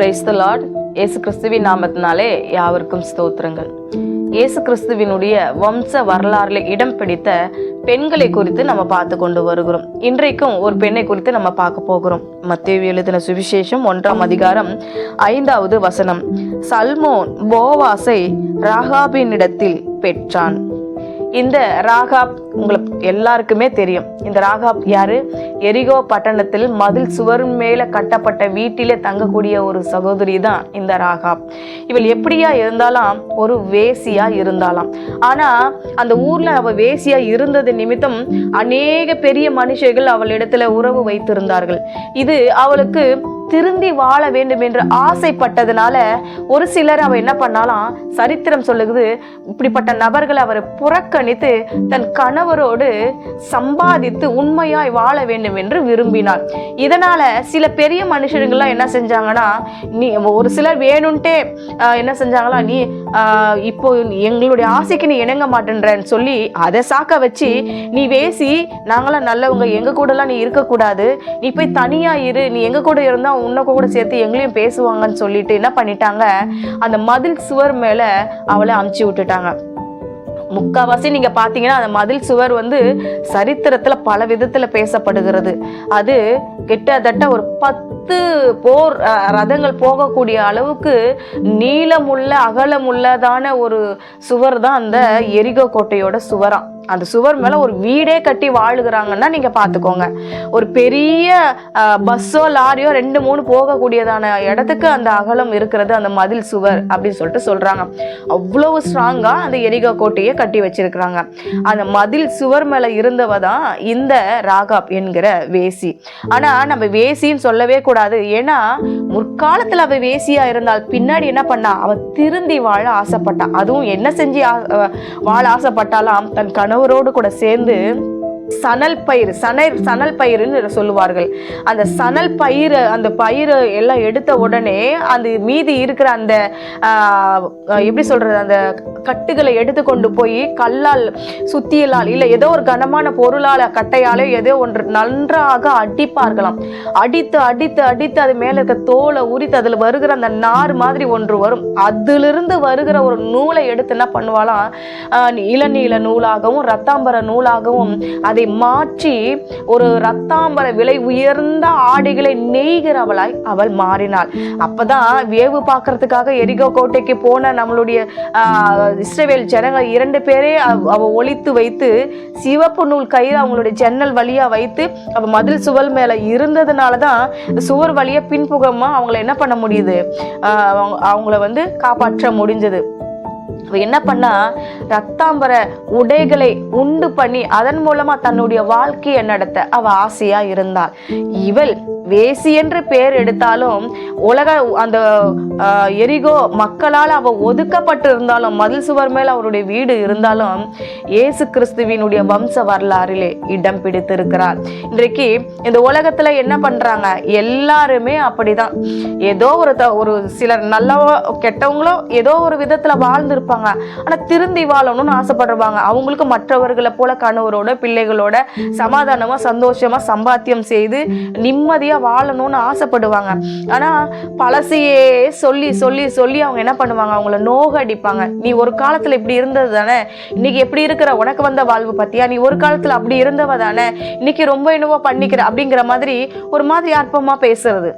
Praise the Lord இயேசு கிறிஸ்துவின் நாமத்தினாலே யாவருக்கும் ஸ்தோத்திரங்கள். இயேசு கிறிஸ்துவினுடைய வம்ச வரலாறுல இடம் பிடித்த பெண்களை குறித்து நம்ம பார்த்து கொண்டு வருகிறோம். இன்றைக்கும் ஒரு பெண்ணை குறித்து நம்ம பார்க்க போகிறோம். மத்திய எழுதின சுவிசேஷம் ஒன்றாம் அதிகாரம் ஐந்தாவது வசனம். சல்மோன் போவாசை ராகாபினிடத்தில் பெற்றான். இந்த ராகாப் உங்களுக்கு எல்லாருக்குமே தெரியும். இந்த ராகாப் யாரு? எரிகோ பட்டணத்தில் மதில் சுவர் மேல கட்டப்பட்ட வீட்டிலே தங்கக்கூடிய ஒரு சகோதரி தான் இந்த ராகாப். இவள் எப்படியா இருந்தாலும் ஒரு வேசியா இருந்தாலாம். ஆனா அந்த ஊர்ல அவ வேசியா இருந்தது நிமித்தம் அநேக பெரிய மனுஷர்கள் அவளிடத்துல உறவு வைத்திருந்தார்கள். இது அவளுக்கு திருந்தி வாழ வேண்டும் என்று ஆசைப்பட்டதுனால ஒரு சிலர் அவர் என்ன பண்ணாலாம் சரித்திரம் சொல்லுது இப்படிப்பட்ட நபர்களை அவர் புறக்கணித்து தன் கணவரோடு சம்பாதித்து உண்மையாய் வாழ வேண்டும் என்று விரும்பினார். இதனால சில பெரிய மனுஷர்கள்லாம் என்ன செஞ்சாங்கன்னா நீ ஒரு சிலர் வேணும்ட்டே என்ன செஞ்சாங்களா நீ இப்போ எங்களுடைய ஆசைக்கு நீ இணங்க மாட்டேன்றன்னு சொல்லி அதை சாக்க வச்சு நீ வேசி நாங்களாம் நல்லவங்க எங்க கூடலாம் நீ இருக்கக்கூடாது. நீ போய் தனியா இரு நீ எங்க கூட இருந்தா உன்னை கூட சேர்த்து எங்களையும் பேசுவாங்கன்னு சொல்லிட்டு என்ன பண்ணிட்டாங்க? அந்த மதில் சுவர் மேல அவளை அமுச்சு விட்டுட்டாங்க. முக்காவாசி நீங்க பாத்தீங்கன்னா அந்த மதில் சுவர் வந்து சரித்திரத்துல பல விதத்துல பேசப்படுகிறது. அது கிட்டத்தட்ட ஒரு பத்து போர் ரதங்கள் போகக்கூடிய அளவுக்கு நீளமுள்ள அகலமுள்ளதான ஒரு சுவர் தான் அந்த எரிகோ கோட்டையோட சுவரான் அந்த சுவர் மேல ஒரு வீடே கட்டி வாழுகிறாங்கன்னா நீங்க பாத்துக்கோங்க. ஒரு பெரிய பஸ்ஸோ லாரியோ ரெண்டு மூணு போகக்கூடியதான இடத்துக்கு அந்த அகலம் இருக்கிறது அந்த மதில் சுவர் அப்படின்னு சொல்லிட்டு சொல்றாங்க. அவ்வளவு ஸ்ட்ராங்கா அந்த எரிகோ கோட்டையை கட்டி வச்சிருக்கிறாங்க. அந்த மதில் சுவர் மேல இருந்தவ தான் இந்த ராகாப் என்கிற வேசி. ஆனா நம்ம வேசின்னு சொல்லவே கூடாது. ஏன்னா முற்காலத்துல அவ வேசியா இருந்தால் பின்னாடி என்ன பண்ணா? அவ திருந்தி வாழ ஆசைப்பட்டா. அதுவும் என்ன செஞ்சு வாழ ஆசைப்பட்டாலாம்? தன் கணவரோடு கூட சேர்ந்து சணல் பயிர் சணல் சணல் பயிர்னு சொல்லுவார்கள். அந்த சணல் பயிர் அந்த பயிர் எல்லாம் எடுத்த உடனே அந்த மீதி இருக்கிற அந்த எப்படி சொல்றது அந்த கட்டுகளை எடுத்து கொண்டு போய் கல்லால் சுத்தியலால் இல்லை ஏதோ ஒரு கனமான பொருளால் கட்டையாலோ ஏதோ ஒன்று நன்றாக அடிப்பார்களாம். அடித்து அடித்து அடித்து அது மேலே இருக்க தோலை உரித்து அதில் வருகிற அந்த நார் மாதிரி ஒன்று வரும். அதிலிருந்து வருகிற ஒரு நூலை எடுத்து என்ன பண்ணுவாளாம்? இளநீல நூலாகவும் ரத்தாம்பர நூலாகவும் அதை மாற்றி ஒரு ரத்தாம்பர விலை உயர்ந்த ஆடைகளை நெய்கிறவளாய் அவள் மாறினாள். அப்பதான் வேவு பார்க்கறதுக்காக எரிகோ கோட்டைக்கு போன நம்மளுடைய ஆஹ், இஸ்ரவேல் ஜனங்கள் இரண்டு பேரே அவ ஒழித்து வைத்து சிவப்பு நூல் கயிறு அவங்களுடைய ஜன்னல் வழியா வைத்து அவ மதில் சுவர் மேல இருந்ததுனால தான் சுவர் வழியா பின்புகமா அவங்கள என்ன பண்ண முடியுது? அவங்கள வந்து காப்பாற்ற முடிஞ்சது. என்ன பண்ணா ரத்தாம்பர உடைகளை உண்டு பண்ணி அதன் மூலமா தன்னுடைய வாழ்க்கையை நடத்த அவ ஆசையா இருந்தாள். இவள் வேசி என்று பெயர் எடுத்தாலும் உலக அந்த எரிகோ மக்களால் அவ ஒதுக்கப்பட்டு இருந்தாலும் மதில் சுவர் மேல அவருடைய வீடு இருந்தாலும் இயேசு கிறிஸ்துவினுடைய வம்ச வரலாறிலே இடம் பிடித்திருக்கிறார் இன்றைக்கு இந்த உலகத்துல என்ன பண்றாங்க? எல்லாருமே அப்படிதான். ஏதோ ஒரு த- ஒரு சிலர் நல்லவோ கெட்டவங்களோ ஏதோ ஒரு விதத்துல வாழ்ந்திருப்பாங்க. ஆனா திருந்தி வாழணும்னு ஆசைப்படுவாங்க அவங்களுக்கு மற்றவர்களை போல கணவரோட பிள்ளைகளோட சமாதானமாக சந்தோஷமா சம்பாத்தியம் செய்து நிம்மதியாக வாழணும்னு ஆசைப்படுவாங்க. ஆனா பழசையே சொல்லி சொல்லி சொல்லி அவங்க என்ன பண்ணுவாங்க? அவங்கள நோகடிப்பாங்க நீ ஒரு காலத்தில் இப்படி இருந்தது தானே? இன்னைக்கு எப்படி இருக்கிற? உனக்கு வந்த வாழ்வு பற்றியா நீ ஒரு காலத்தில் அப்படி இருந்தவ தானே? இன்னைக்கு ரொம்ப என்னவோ பண்ணிக்கிற அப்படிங்கிற மாதிரி ஒரு மாதிரி அற்பமாக பேசுறது.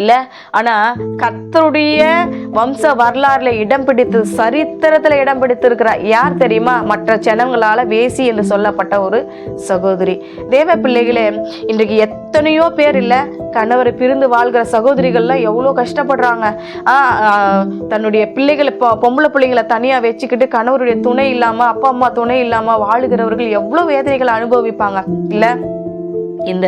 இல்லை ஆனால் கர்த்தருடைய வம்ச வரலாறுல இடம் பிடித்து சரித்திரத்தில் இடம் பிடித்திருக்கிறார் யார் தெரியுமா? மற்ற ஜனங்களால் வேசி என்று சொல்லப்பட்ட ஒரு சகோதரி. தேவ பிள்ளைகளே இன்றைக்கு எத்தனையோ பேர் இல்லை கணவரை பிரிந்து வாழ்கிற சகோதரிகள்லாம் எவ்வளோ கஷ்டப்படுறாங்க. தன்னுடைய பிள்ளைகளை இப்போ பொம்பளை பிள்ளைங்களை தனியாக வச்சுக்கிட்டு கணவருடைய துணை இல்லாமல் அப்பா அம்மா துணை இல்லாமல் வாழுகிறவர்கள் எவ்வளோ வேதனைகளை அனுபவிப்பாங்க. இல்லை? இந்த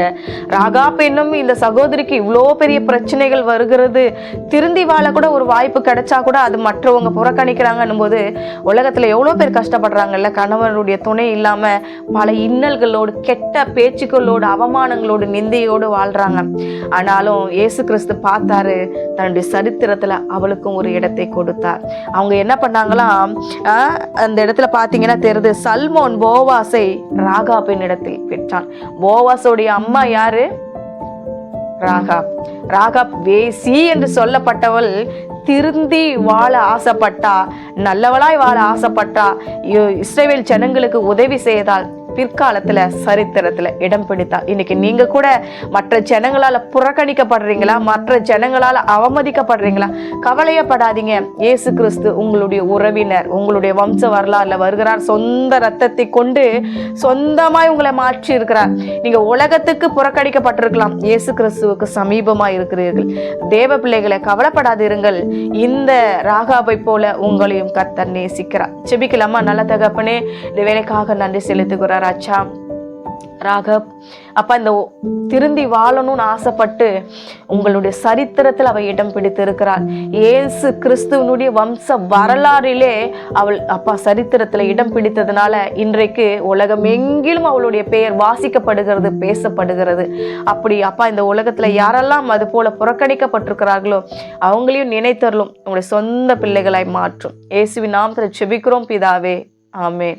ராகா பெண்ணும் இந்த சகோதரிக்கு இவ்வளோ பெரிய பிரச்சனைகள் வருகிறது. திருந்தி வாழ கூட ஒரு வாய்ப்பு கிடைச்சா கூட அது மற்றவங்க புறக்கணிக்கிறாங்கன்னும் போது உலகத்தில் எவ்வளோ பேர் கஷ்டப்படுறாங்கல்ல? கணவனுடைய துணை இல்லாமல் பல இன்னல்களோடு கெட்ட பேச்சுக்களோடு அவமானங்களோடு நிந்தையோடு வாழ்கிறாங்க ஆனாலும் இயேசு கிறிஸ்து பார்த்தாரு தன்னுடைய சரித்திரத்தில் அவளுக்கும் ஒரு இடத்தை கொடுத்தார். அவங்க என்ன பண்ணாங்களாம் அந்த இடத்துல பார்த்தீங்கன்னா தெரியுது சல்மோன் போவாஸை பெண் இடத்தில் பெற்றான். போவாஸோடைய அம்மா யாரு? ராகாப். ராகாப் வேசி என்று சொல்லப்பட்டவள் திருந்தி வாழ ஆசைப்பட்டா நல்லவளாய் வாழ ஆசைப்பட்டா இஸ்ரேவேல் ஜனங்களுக்கு உதவி செய்தால் பிற்காலத்தில் சரித்திரத்தில் இடம் பிடித்தால் இன்னைக்கு நீங்கள் கூட மற்ற ஜனங்களால் புறக்கணிக்கப்படுறீங்களா? மற்ற ஜனங்களால் அவமதிக்கப்படுறீங்களா? கவலையப்படாதீங்க. இயேசு கிறிஸ்து உங்களுடைய உறவினர் உங்களுடைய வம்ச வரலாறுல வருகிறார். சொந்த ரத்தத்தை கொண்டு சொந்தமாய் உங்களை மாற்றி இருக்கிறார். நீங்கள் உலகத்துக்கு புறக்கணிக்கப்பட்டிருக்கலாம். இயேசு கிறிஸ்துவுக்கு சமீபமாக இருக்கிறீர்கள். தேவ பிள்ளைகளை கவலைப்படாதிருங்கள். இந்த ராகாவை போல உங்களையும் கத்தர் நேசிக்கிறார். செபிக்கலாமா நல்ல தகப்பனே இந்த வேலைக்காக நன்றி செலுத்துகிறார். அச்சா ராகப் அப்பா இந்த திருந்தி வாழணும்னு ஆசைப்பட்டு உங்களுடைய சரித்திரத்தில் அவள் இடம் பிடித்து இருக்கிறாள் இயேசு கிறிஸ்துவனுடைய வம்ச வரலாறிலே அவள் அப்பா சரித்திரத்தில் இடம் பிடித்ததுனால இன்றைக்கு உலகம் எங்கிலும் அவளுடைய பெயர் வாசிக்கப்படுகிறது பேசப்படுகிறது. அப்படி அப்பா இந்த உலகத்தில் யாரெல்லாம் அது போல புறக்கணிக்கப்பட்டிருக்கிறார்களோ அவங்களையும் நினைத்தரலும் உங்களுடைய சொந்த பிள்ளைகளாய் மாற்றும். இயேசுவின் நாமத்தில் செபிக்கிறோம் பிதாவே. ஆமே